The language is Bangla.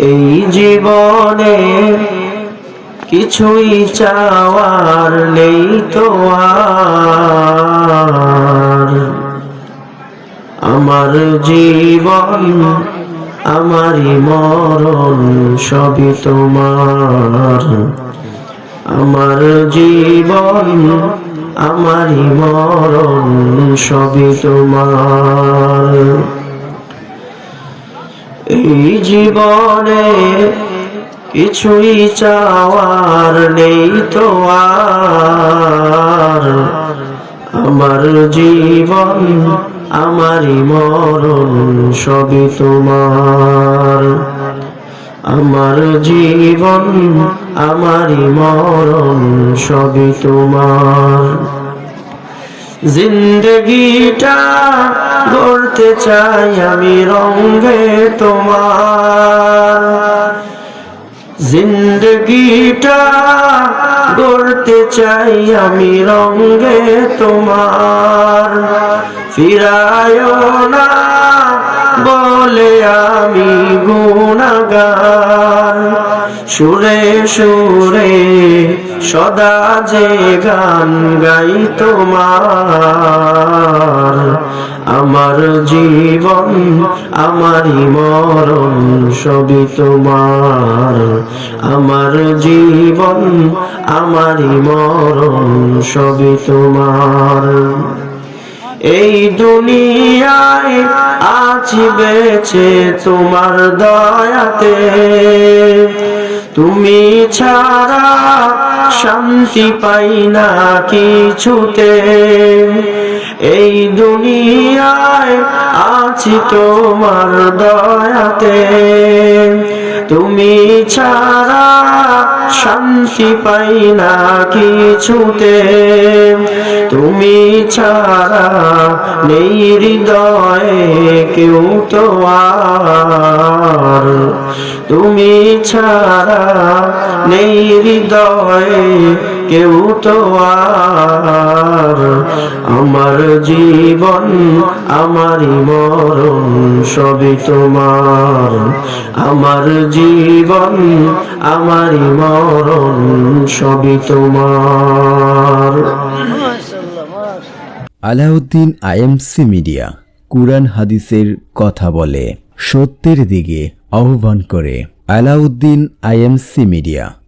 এই জীবনে কিছুই চাওয়ার নেই তো আর। আমার জীবন, আমারই মরণ সবই তোমার। আমার জীবন, আমারই মরণ সবই তোমার। এই জীবনে কিছুই চাওয়ার নেই তো আর। আমার জীবন, আমারই মরণ, সবই তোমার। আমার জীবন, আমারই মরণ, সবই তোমার। জিন্দগিটা গড়তে চাই আমি রঙ্গে তোমার। জিন্দগিটা গড়তে চাই আমি রঙ্গে তোমার। ফিরায় না বলে আমি গুণাগার। সুরে সুরে সদা যে গান গাই তোমার। আমার জীবন, আমারই মরণ, সবই তোমার। আমার জীবন, আমারই মরণ, সবই তোমার। এই দুনিয়ায় আছি বেছে তোমার দয়াতে। তুমি ছাড়া শান্তি পাই না কিছুতে। এই দুনিয়ায় আছি তোমার দয়াতে। তুমি ছাড়া শান্তি পাই না কিছুতে। তুমি ছাড়া নেই হৃদয়ে কেউ তো আর। তুমি ছাড়া নেই হৃদয়ে কেউ তো আর। আমার জীবন, আমারই মরণ, সবই তোমার। আমার জীবন, আমারই মরণ, সবই তোমার। আলাউদ্দিন আইএমসি মিডিয়া, কুরআন হাদিসের কথা বলে, সত্যের দিকে আহ্বান করে, আলাউদ্দিন আইএমসি মিডিয়া।